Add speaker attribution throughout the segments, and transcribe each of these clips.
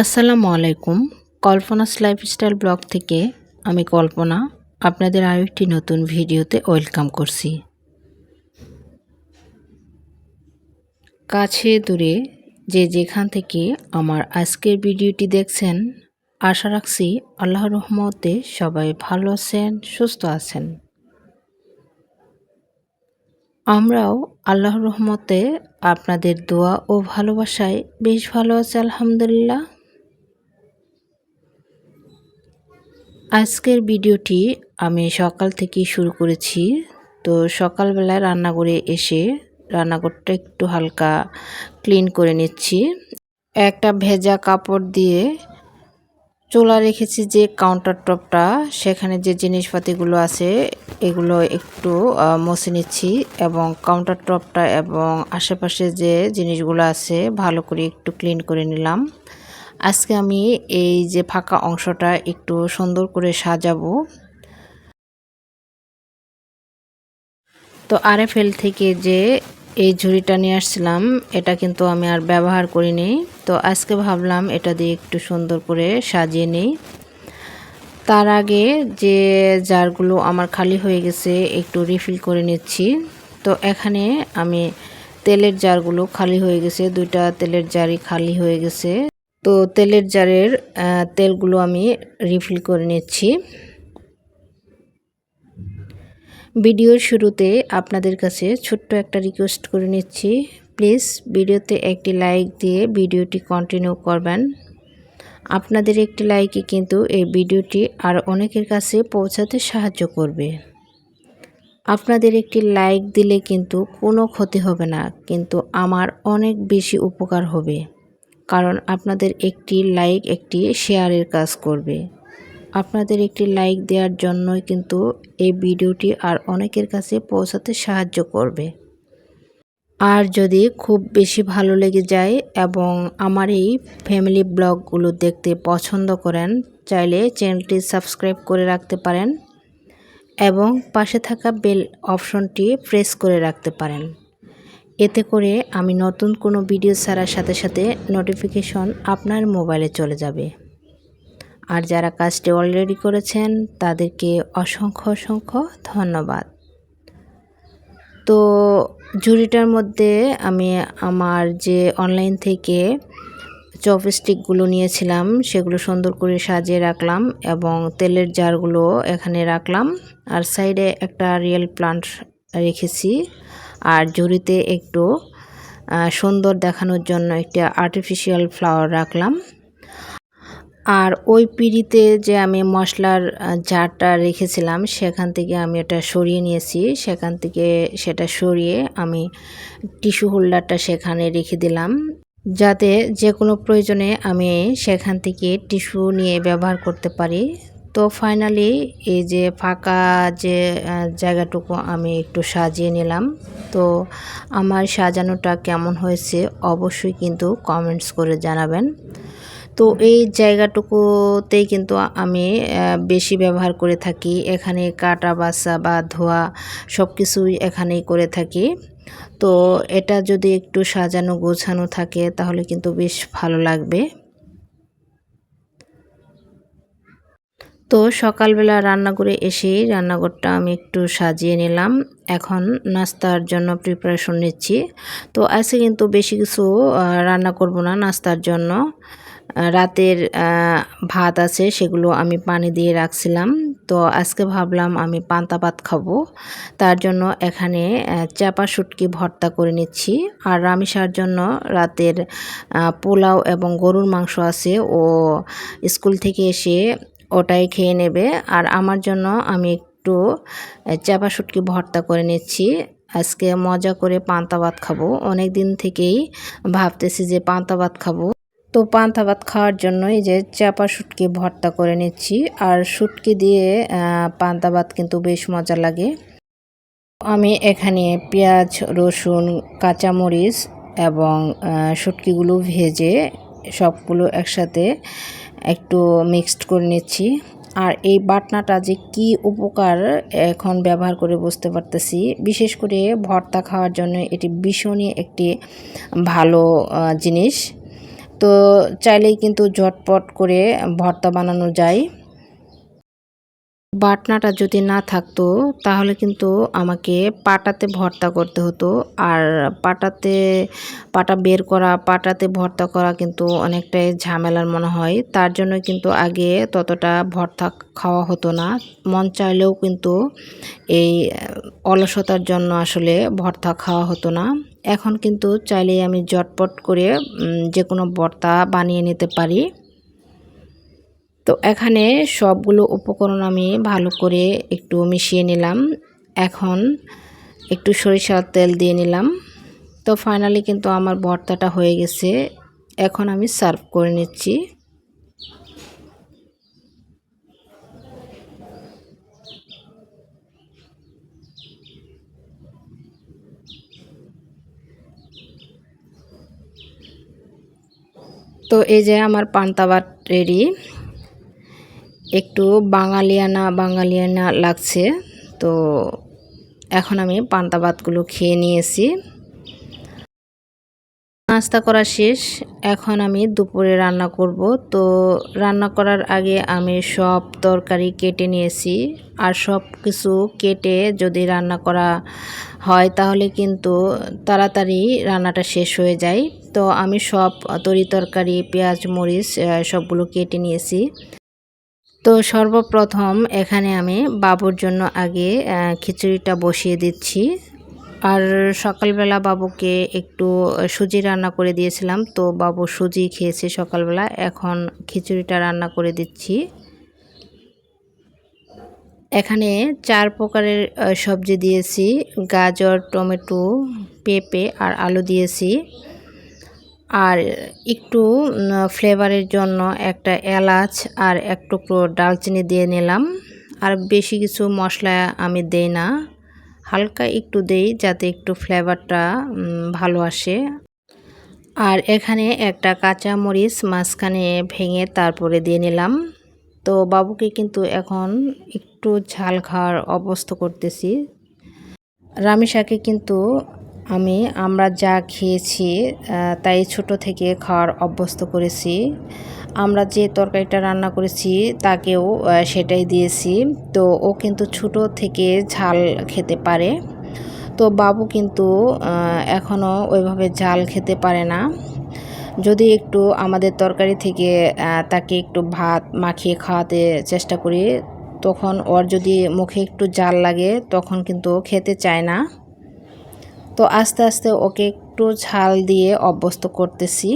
Speaker 1: আসসালামু আলাইকুম কল্পনাস lifestyle blog থেকে আমি কল্পনা। আপনাদের আরও একটি নতুন ভিডিওতে ওয়েলকাম করছি। কাছে দূরে যে যেখান থেকে আমার আজকের ভিডিওটি দেখছেন, আশা রাখছি আল্লাহর রহমতে সবাই ভালো আছেন, সুস্থ আছেন। আমরাও আল্লাহর রহমতে আপনাদের দোয়া ও ভালোবাসায় বেশ ভালো আছে, আলহামদুলিল্লাহ। আজকের ভিডিওটি আমি সকাল থেকে শুরু করেছি। তো সকালবেলায় রান্না করে এসে রান্নাঘরটা একটু হালকা ক্লিন করে নিচ্ছি। একটা ভেজা কাপড় দিয়ে চোলা রেখেছি যে কাউন্টার টপটা সেখানে যে জিনিসপাতিগুলো আছে, এগুলো একটু মুছে নিচ্ছি এবং কাউন্টার টপটা এবং আশেপাশে যে জিনিসগুলো আছে, ভালো করে একটু ক্লিন করে নিলাম। আজকে আমি এই যে ফাঁকা অংশটা একটু সুন্দর করে সাজাবো। তো আরএফএল থেকে যে এই ঝুড়িটা নিয়ে আসছিলাম, এটা কিন্তু আমি আর ব্যবহার করিনি। তো আজকে ভাবলাম এটা দিয়ে একটু সুন্দর করে সাজিয়ে নিই। তার আগে যে জারগুলো আমার খালি হয়ে গেছে, একটু রিফিল করে নিচ্ছি। তো এখানে আমি তেলের জারগুলো খালি হয়ে গেছে, দুইটা তেলের জারই খালি হয়ে গেছে। তো তেলের জারের তেলগুলো আমি রিফিল করে নিচ্ছি। ভিডিওর শুরুতে আপনাদের কাছে ছোট্ট একটা রিকোয়েস্ট করে নিচ্ছি। প্লিজ ভিডিওতে একটি লাইক দিয়ে ভিডিওটি কন্টিনিউ করবেন। আপনাদের একটি লাইকে কিন্তু এই ভিডিওটি আর অনেকের কাছে পৌঁছাতে সাহায্য করবে। আপনাদের একটি লাইক দিলে কিন্তু কোনো ক্ষতি হবে না, কিন্তু আমার অনেক বেশি উপকার হবে। কারণ আপনাদের একটি লাইক একটি শেয়ারের কাজ করবে। আপনাদের একটি লাইক দেওয়ার জন্যই কিন্তু এই ভিডিওটি আর অনেকের কাছে পৌঁছাতে সাহায্য করবে। আর যদি খুব বেশি ভালো লেগে যায় এবং আমার এই ফ্যামিলি ব্লগগুলো দেখতে পছন্দ করেন, চাইলে চ্যানেলটি সাবস্ক্রাইব করে রাখতে পারেন এবং পাশে থাকা বেল অপশনটি প্রেস করে রাখতে পারেন। এতে করে আমি নতুন কোনো ভিডিও ছাড়ার সাথে সাথে নোটিফিকেশন আপনার মোবাইলে চলে যাবে। আর যারা কাজটি অলরেডি করেছেন, তাদেরকে অসংখ্য অসংখ্য ধন্যবাদ। তো ঝুড়িটার মধ্যে আমি আমার যে অনলাইন থেকে চপস্টিকগুলো নিয়েছিলাম, সেগুলো সুন্দর করে সাজিয়ে রাখলাম এবং তেলের জারগুলো এখানে রাখলাম। আর সাইডে একটা রিয়েল প্লান্ট রেখেছি। আর ঝুড়িতে একটু সুন্দর দেখানোর জন্য একটি আর্টিফিশিয়াল ফ্লাওয়ার রাখলাম। আর ওই পিড়িতে যে আমি মশলার জারটা রেখেছিলাম, সেখান থেকে আমি এটা সরিয়ে নিয়েছি। সেখান থেকে সেটা সরিয়ে আমি টিস্যু হোল্ডারটা সেখানে রেখে দিলাম। যাতে যে কোনো প্রয়োজনে আমি সেখান থেকে টিস্যু নিয়ে ব্যবহার করতে পারি। তো ফাইনালি এই যে ফাঁকা যে জায়গাটুকু আমি একটু সাজিয়ে নিলাম। তো আমার সাজানোটা কেমন হয়েছে অবশ্যই কিন্তু কমেন্টস করে জানাবেন। তো এই জায়গাটুকুতেই কিন্তু আমি বেশি ব্যবহার করে থাকি। এখানে কাটা বাসা বা ধোয়া সব কিছুই এখানেই করে থাকি। তো এটা যদি একটু সাজানো গোছানো থাকে তাহলে কিন্তু বেশ ভালো লাগবে। তো সকালবেলা রান্না করে এসেই রান্নাঘরটা আমি একটু সাজিয়ে নিলাম। এখন নাস্তার জন্য প্রিপারেশন নিচ্ছি। তো আজকে কিন্তু বেশি কিছু রান্না করব না নাস্তার জন্য। রাতের ভাত আছে সেগুলো আমি পানি দিয়ে রাখছিলাম। তো আজকে ভাবলাম আমি পান্তা ভাত খাব। তার জন্য এখানে চাপা শুটকি ভর্তা করে নিচ্ছি। আর রামিসার জন্য রাতের পোলাও এবং গরুর মাংস আছে। ও স্কুল থেকে এসে ওটাই খেয়ে নেবে। আর আমার জন্য আমি একটু চাপা শুটকি ভর্তা করে নিচ্ছি। আজকে মজা করে পান্তা ভাত খাব। অনেক দিন থেকেই ভাবতেছি যে পান্তা ভাত খাব। তো পান্তা ভাত খাওয়ার জন্যই যে চাপা শুটকি ভর্তা করে নিচ্ছি। আর শুটকি দিয়ে পান্তা ভাত কিন্তু বেশ মজা লাগে। আমি এখানে পেঁয়াজ, রসুন, কাঁচামরিচ এবং শুটকিগুলো ভেজে সবগুলো একসাথে একটু মিক্সড করে নিচ্ছি। আর এই বাটনাটা যে কি উপকার এখন ব্যবহার করে বুঝতে পারতেছি। বিশেষ করে ভর্তা খাওয়ার জন্য এটি ভীষণই একটি ভালো জিনিস। তো চাইলেই কিন্তু ঝটপট করে ভর্তা বানানো যায়। বাটনাটা যদি না থাকতো, তাহলে কিন্তু আমাকে পাটাতে ভর্তা করতে হতো। আর পাটাতে, পাটা বের করা, পাটাতে ভর্তা করা কিন্তু অনেকটাই ঝামেলার মনে হয়। তার জন্য কিন্তু আগে ততটা ভর্তা খাওয়া হতো না। মন চাইলেও কিন্তু এই অলসতার জন্য আসলে ভর্তা খাওয়া হতো না। এখন কিন্তু চাইলেই আমি জটপট করে যে কোনো ভর্তা বানিয়ে নিতে পারি। তো এখানে সবগুলো উপকরণ আমি ভালো করে একটু মিশিয়ে নিলাম। এখন একটু সরিষার তেল দিয়ে নিলাম। তো ফাইনালি কিন্তু আমার ভর্তাটা হয়ে গেছে। এখন আমি সার্ভ করে নিচ্ছি। তো এই যে আমার পান্তা ভাত রেডি একটু বাঙালিয়ানা বাঙালিয়ানা লাগছে। তো এখন আমি পান্তা ভাতগুলো খেয়ে নিয়েছি। নাস্তা করা শেষ। এখন আমি দুপুরে রান্না করব। তো রান্না করার আগে আমি সব তরকারি কেটে নিয়েছি। আর সব কিছু কেটে যদি রান্না করা হয় তাহলে কিন্তু তাড়াতাড়ি রান্নাটা শেষ হয়ে যায়। তো আমি সব তরি তরকারি, পেঁয়াজ, মরিচ সবগুলো কেটে নিয়েছি। তো সর্বপ্রথম এখানে আমি বাবুর জন্য আগে খিচুড়িটা বসিয়ে দিচ্ছি। আর সকালবেলা বাবুকে একটু সুজি রান্না করে দিয়েছিলাম, তো বাবু সুজি খেয়েছে সকালবেলা। এখন খিচুড়িটা রান্না করে দিচ্ছি। এখানে চার প্রকারের সবজি দিয়েছি। গাজর, টমেটো, পেঁপে আর আলু দিয়েছি। আর একটু ফ্লেভারের জন্য একটা এলাচ আর এক টুকরো ডালচিনি দিয়ে নিলাম। আর বেশি কিছু মশলা আমি দেই না, হালকা একটু দেই যাতে একটু ফ্লেভারটা ভালো আসে। আর এখানে একটা কাঁচা মরিচ মাঝখানে ভেঙে তারপরে দিয়ে নিলাম। তো বাবুকে কিন্তু এখন একটু ঝাল খাওয়ার অবস্থা করতেছি। রামিসাকে কিন্তু আমি আমরা যা খেয়েছি তাই ছোট থেকে খাওয়ার অভ্যস্ত করেছি। আমরা যে তরকারিটা রান্না করেছি, তাকেও সেটাই দিয়েছি। তো ও কিন্তু ছোট থেকে ঝাল খেতে পারে। তো বাবু কিন্তু এখনও ওইভাবে ঝাল খেতে পারে না। যদি একটু আমাদের তরকারি থেকে তাকে একটু ভাত মাখিয়ে খাওয়াতে চেষ্টা করি, তখন ওর যদি মুখে একটু জাল লাগে, তখন কিন্তু খেতে চায় না। তো আস্তে আস্তে ওকে একটু ঝাল দিয়ে অভ্যস্ত করতেছি।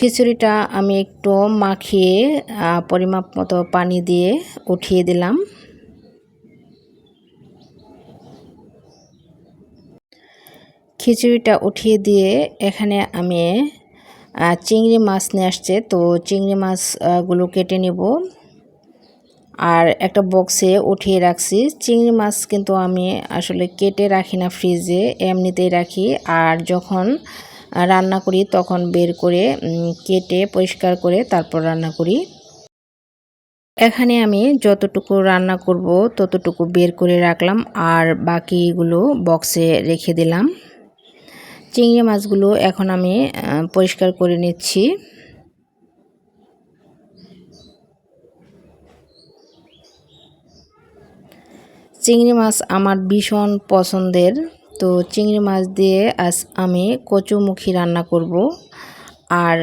Speaker 1: খিচুড়িটা আমি একটু মাখিয়ে পরিমাপ মতো পানি দিয়ে উঠিয়ে দিলাম। খিচুড়িটা উঠিয়ে দিয়ে এখানে আমি চিংড়ি মাছ নিয়ে আসছে। তো চিংড়ি মাছগুলো কেটে নেব। আর একটা বক্সে উঠিয়ে রাখছি। চিংড়ি মাছ কিন্তু আমি আসলে কেটে রাখি না ফ্রিজে এমনিতেই রাখি। আর যখন রান্না করি তখন বের করে কেটে পরিষ্কার করে তারপর রান্না করি। এখানে আমি যতটুকু রান্না করব ততটুকু বের করে রাখলাম আর বাকিগুলো বক্সে রেখে দিলাম। চিংড়ি মাছগুলো এখন আমি পরিষ্কার করে নিচ্ছি। চিংড়ি মাছ আমার ভীষণ পছন্দের। তো চিংড়ি মাছ দিয়ে আজ আমি কচুমুখী রান্না করব আর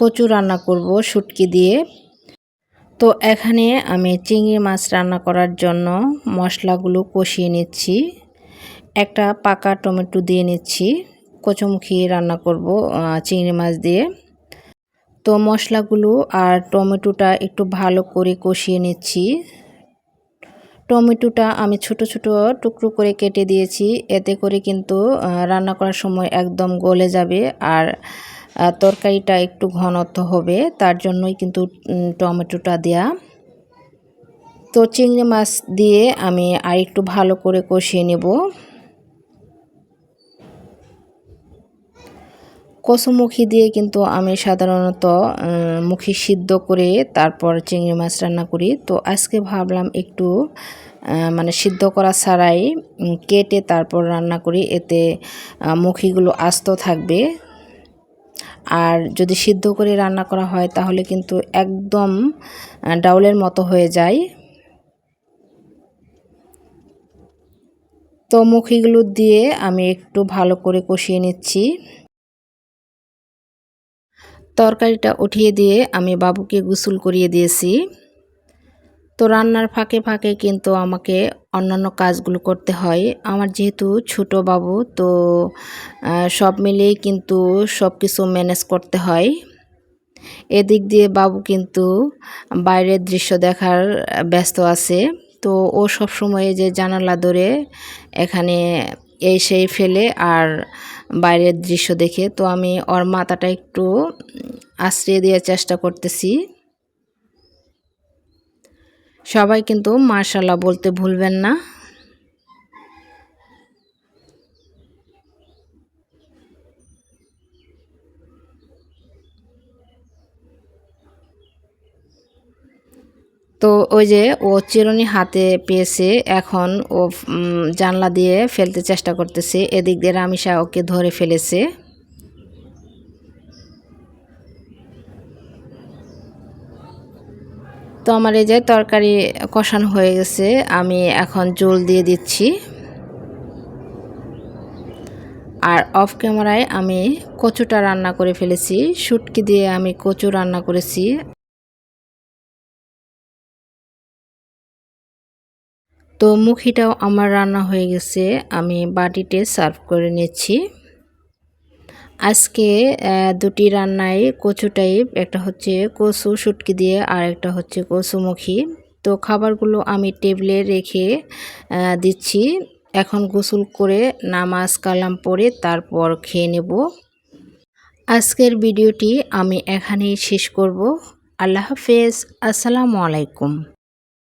Speaker 1: কচু রান্না করব শুটকি দিয়ে। তো এখানে আমি চিংড়ি মাছ রান্না করার জন্য মশলাগুলো কষিয়ে নিচ্ছি। একটা পাকা টমেটো দিয়ে নিচ্ছি। কচুমুখী রান্না করব চিংড়ি মাছ দিয়ে। তো মশলাগুলো আর টমেটোটা একটু ভালো করে কষিয়ে নিচ্ছি। টমেটোটা আমি ছোট ছোট টুকরো করে কেটে দিয়েছি। এতে করে কিন্তু রান্না করার সময় একদম গলে যাবে আর তরকারিটা একটু ঘনত্ব হবে। তার জন্যই কিন্তু টমেটোটা দেয়া। তো চিংড়ি মাছ দিয়ে আমি আর একটু ভালো করে কষিয়ে নেব। কচুমুখী দিয়ে কিন্তু আমি সাধারণত মুখি সিদ্ধ করে তারপর চিংড়ি মাছ রান্না করি। তো আজকে ভাবলাম একটু মানে সিদ্ধ করা ছাড়াই কেটে তারপর রান্না করি। এতে মুখিগুলো আস্ত থাকবে। আর যদি সিদ্ধ করে রান্না করা হয় তাহলে কিন্তু একদম ডাউলের মতো হয়ে যায়। তো মুখিগুলো দিয়ে আমি একটু ভালো করে কষিয়ে নিচ্ছি। তরকারিটা উঠিয়ে দিয়ে আমি বাবুকে গোসল করিয়ে দিয়েছি। তো রান্নার ফাঁকে ফাঁকে কিন্তু আমাকে অন্যান্য কাজগুলো করতে হয়। আমার যেহেতু ছোট বাবু, তো সব মিলিয়েই কিন্তু সব কিছু ম্যানেজ করতে হয়। এদিক দিয়ে বাবু কিন্তু বাইরের দৃশ্য দেখার ব্যস্ত আছে। তো ও সব সময় যে জানালা ধরে এখানে এই সেই ফেলে আর বাইরের দৃশ্য দেখে। তো আমি ওর মাথাটা একটু আশ্রিয়ে দেওয়ার চেষ্টা করতেছি। সবাই কিন্তু মার্শাল্লাহ বলতে ভুলবেন না। তো ওই যে ও চিরুনি হাতে পেয়েছে, এখন ও জানলা দিয়ে ফেলতে চেষ্টা করতেছে। এদিক দিয়ে রামিসা ওকে ধরে ফেলেছে। তো আমার এই যে তরকারি কষানো হয়ে গেছে, আমি এখন জল দিয়ে দিচ্ছি। আর অফ ক্যামেরায় আমি কচুটা রান্না করে ফেলেছি, শুটকি দিয়ে আমি কচু রান্না করেছি। তো মুখিটাও আমার রান্না হয়ে গেছে, আমি বাটিতে সার্ভ করে নিচ্ছি। আজকে দুটি রান্নায় কচু টাইপ, একটা হচ্ছে কচু শুটকি দিয়ে আর একটা হচ্ছে কচুমুখী তো খাবারগুলো আমি টেবিলে রেখে দিচ্ছি। এখন গোসল করে নামাজ কালাম পরে তারপর খেয়ে নেব। আজকের ভিডিওটি আমি এখানেই শেষ করব। আল্লাহ হাফেজ। আসসালামু আলাইকুম।